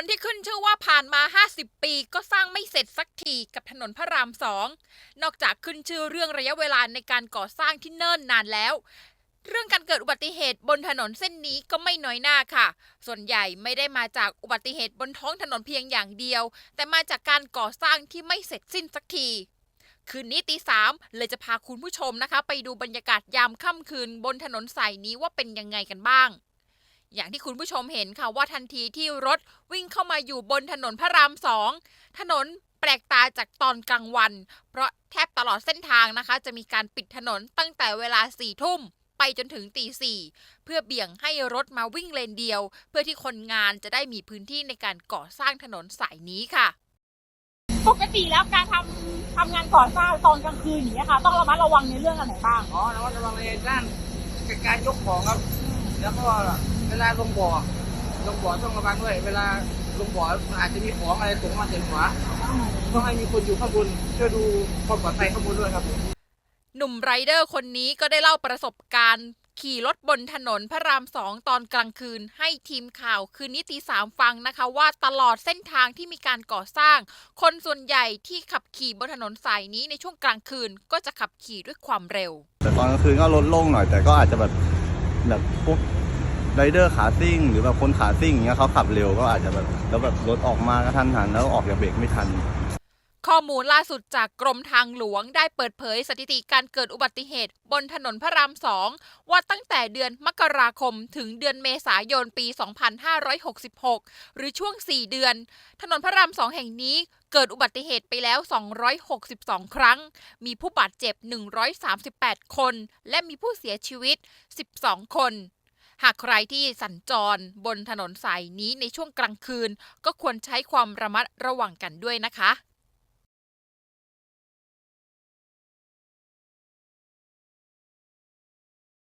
นที่ขึ้นชื่อว่าผ่านมา 50 ปีก็สร้างไม่เสร็จสักทีกับถนนพระรามสองนอกจากขึ้นชื่อเรื่องระยะเวลาในการก่อสร้างที่เนิ่นนานแล้ว เรื่องการเกิดอุบัติเหตุบนถนนเส้นนี้ก็ไม่น้อยหน้าค่ะ ส่วนใหญ่ไม่ได้มาจากอุบัติเหตุบนท้องถนนเพียงอย่างเดียว แต่มาจากการก่อสร้างที่ไม่เสร็จสิ้นสักทีคืนนี้ตีสามเลยจะพาคุณผู้ชมนะคะ ไปดูบรรยากาศยามค่ำคืนบนถนนสายนี้ว่าเป็นยังไงกันบ้าง อย่างที่คุณผู้ชมเห็นค่ะว่าทันทีที่รถวิ่งเข้ามาอยู่บนถนนพระรามสองถนนแปลกตาจากตอนกลางวัน เพราะแทบตลอดเส้นทางนะคะ จะมีการปิดถนนตั้งแต่เวลาสี่ทุ่มไปจนถึงตีสี่เพื่อเบี่ยงให้รถมาวิ่งเลนเดียว เพื่อที่คนงานจะได้มีพื้นที่ในการก่อสร้างถนนสายนี้ค่ะ ปกติแล้วการทำทำงานก่อสร้างตอนกลางคืนอย่างเงี้ยค่ะ ต้องระมัดระวังในเรื่องอะไรบ้าง อ๋อระมัดระวังในด้านการยกของครับ แล้วก็ เวลาลงบ่อ ลงบ่อต้องระวังด้วย เวลาลงบ่อมันอาจจะมีของอะไรตกมาเต็มหัวต้องให้มีคนอยู่ข้างบนช่วยดูความปลอดภัยข้างบนด้วยครับหนุ่มไรเดอร์คนนี้ก็ได้เล่าประสบการณ์ ขี่รถบนถนนพระรามสองตอนกลางคืน ให้ทีมข่าวคืนนี้ตีสามฟังนะคะ ว่าตลอดเส้นทางที่มีการก่อสร้าง คนส่วนใหญ่ที่ขับขี่บนถนนสายนี้ในช่วงกลางคืนก็จะขับขี่ด้วยความเร็ว แต่ตอนกลางคืนก็ลดลงหน่อยแต่ก็อาจจะแบบแบบพวก ไรเดอร์ขาซิ่ง หรือแบบคนขาซิ่งอย่างเงี้ยเขาขับเร็วก็อาจจะแบบแล้วแบบรถออกมากระทันหันแล้วออกอย่าเบรกไม่ทัน ข้อมูลล่าสุดจากกรมทางหลวงได้เปิดเผยสถิติการเกิดอุบัติเหตุ บนถนนพระรามสองว่าตั้งแต่เดือนมกราคมถึงเดือนเมษายนปี 2566 หรือช่วง 4 เดือน ถนนพระรามสองแห่งนี้เกิดอุบัติเหตุไปแล้ว 262 ครั้ง มีผู้บาดเจ็บ 138 คน และมีผู้เสียชีวิต 12 คน หากใครที่สัญจรบนถนนสายนี้ในช่วงกลางคืน ก็ควรใช้ความระมัดระวังกันด้วยนะคะ